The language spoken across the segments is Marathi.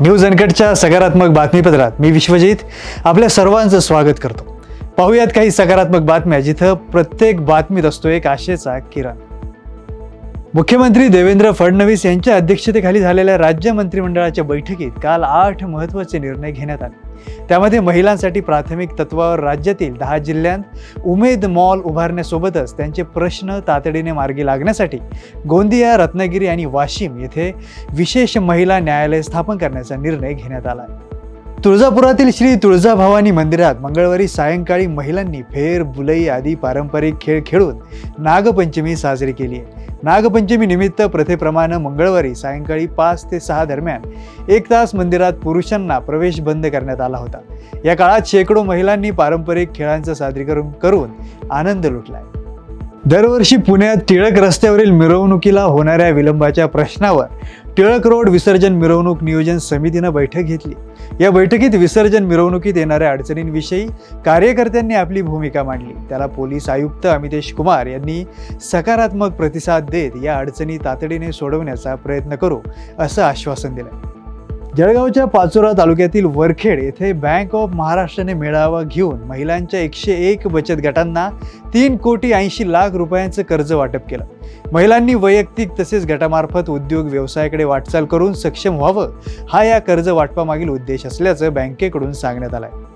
न्यूज अनकटच्या सकारात्मक बातमीपत्रात मी विश्वजित आपल्या सर्वांचं स्वागत करतो. पाहूयात काही सकारात्मक बातम्या जिथं प्रत्येक बातमीत असतो एक आशेचा किरण. मुख्यमंत्री देवेंद्र फडणवीस यांच्या अध्यक्षतेखाली झालेल्या राज्य मंत्रिमंडळाच्या बैठकीत काल आठ महत्त्वाचे निर्णय घेण्यात आले. त्यामध्ये महिलांसाठी प्राथमिक तत्वावर राज्यातील दहा जिल्ह्यांत उमेद मॉल उभारण्यासोबतच त्यांचे प्रश्न तातडीने मार्गी लागण्यासाठी गोंदिया रत्नागिरी आणि वाशिम येथे विशेष महिला न्यायालय स्थापन करण्याचा निर्णय घेण्यात आला आहे तुळजापुरातील श्री तुळजाभवानी मंदिरात मंगळवारी सायंकाळी महिलांनी फेर बुलई आदी पारंपरिक खेळ खेळून नागपंचमी साजरी केली. आहे नागपंचमी निमित्त प्रथेप्रमाणे मंगळवारी सायंकाळी पाच ते सहा दरम्यान एक तास मंदिरात पुरुषांना प्रवेश बंद करण्यात आला होता. या काळात शेकडो महिलांनी पारंपरिक खेळांचं सादरीकरण करून आनंद लुटलाय. दरवर्षी पुण्यात टिळक रस्त्यावरील मिरवणुकीला होणाऱ्या विलंबाच्या प्रश्नावर टिळक रोड विसर्जन मिरवणूक नियोजन समितीनं बैठक घेतली. या बैठकीत विसर्जन मिरवणुकीत येणाऱ्या अडचणींविषयी कार्यकर्त्यांनी आपली भूमिका मांडली. त्याला पोलीस आयुक्त अमितेश कुमार यांनी सकारात्मक प्रतिसाद देत या अडचणी तातडीने सोडवण्याचा प्रयत्न करू असं आश्वासन दिलं. जळगावच्या पाचोरा तालुक्यातील वरखेड येथे बँक ऑफ महाराष्ट्राने मेळावा घेऊन महिलांच्या एकशे एक बचत गटांना तीन कोटी ऐंशी लाख रुपयांचं कर्ज वाटप केलं. महिलांनी वैयक्तिक तसेच गटामार्फत उद्योग व्यवसायाकडे वाटचाल करून सक्षम व्हावं हा या कर्ज वाटपामागील उद्देश असल्याचं बँकेकडून सांगण्यात आलं आहे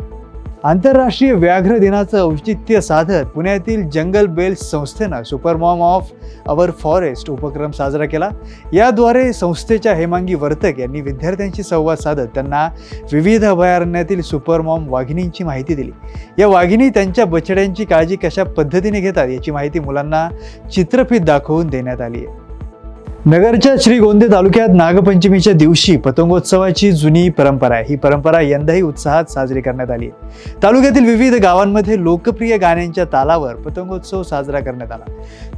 आंतरराष्ट्रीय व्याघ्र दिनाचं औचित्य साधत पुण्यातील जंगल बेल्स संस्थेनं सुपरमॉम ऑफ अवर फॉरेस्ट उपक्रम साजरा केला. याद्वारे संस्थेच्या हेमांगी वर्तक यांनी विद्यार्थ्यांशी संवाद साधत त्यांना विविध अभयारण्यातील सुपरमॉम वाघिणींची माहिती दिली. या वाघिणी त्यांच्या बछड्यांची काळजी कशा पद्धतीने घेतात याची माहिती मुलांना चित्रफित दाखवून देण्यात आली आहे. नगरच्या श्रीगोंदे तालुक्यात नागपंचमीच्या दिवशी पतंगोत्सवाची जुनी परंपरा आहे. ही परंपरा यंदाही उत्साहात साजरी करण्यात आली आहे. तालुक्यातील विविध गावांमध्ये लोकप्रिय गाण्यांच्या तालावर पतंगोत्सव साजरा करण्यात आला.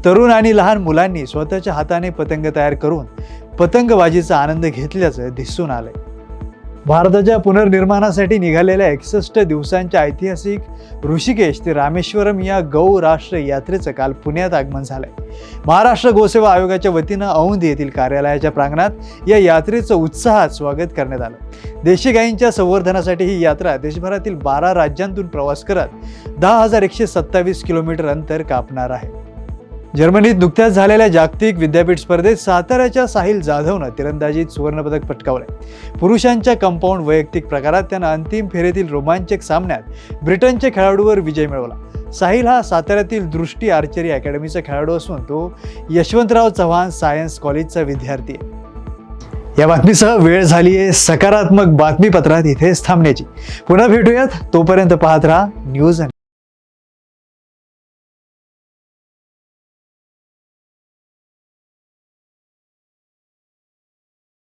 तरुण आणि लहान मुलांनी स्वतःच्या हाताने पतंग तयार करून पतंगबाजीचा आनंद घेतल्याचं दिसून आलंय. भारताच्या पुनर्निर्माणासाठी निघालेल्या एकसष्ट दिवसांच्या ऐतिहासिक ऋषिकेश ते रामेश्वरम या गौ राष्ट्र यात्रेचं काल पुण्यात आगमन झालंय. महाराष्ट्र गोसेवा आयोगाच्या वतीनं औंध येथील कार्यालयाच्या प्रांगणात या यात्रेचं उत्साहात स्वागत करण्यात आलं. देशी गायींच्या संवर्धनासाठी ही यात्रा देशभरातील बारा राज्यांतून प्रवास करत दहा हजार एकशे सत्तावीस किलोमीटर अंतर कापणार आहे. जर्मनीत नुकत्याच झालेल्या जागतिक विद्यापीठ स्पर्धेत साताऱ्याच्या साहिल जाधवनं तिरंदाजीत सुवर्णपदक पटकावलंय. पुरुषांच्या कंपाऊंड वैयक्तिक प्रकारात त्यानं अंतिम फेरीतील रोमांचक सामन्यात ब्रिटनच्या खेळाडूवर विजय मिळवला. साहिल हा साताऱ्यातील दृष्टी आर्चरी अकॅडमीचा खेळाडू असून तो यशवंतराव चव्हाण सायन्स कॉलेजचा विद्यार्थी आहे. या बातमीसह वेळ झाली आहे सकारात्मक बातमीपत्रात इथेच थांबण्याची. पुन्हा भेटूयात तोपर्यंत पाहत राहा न्यूज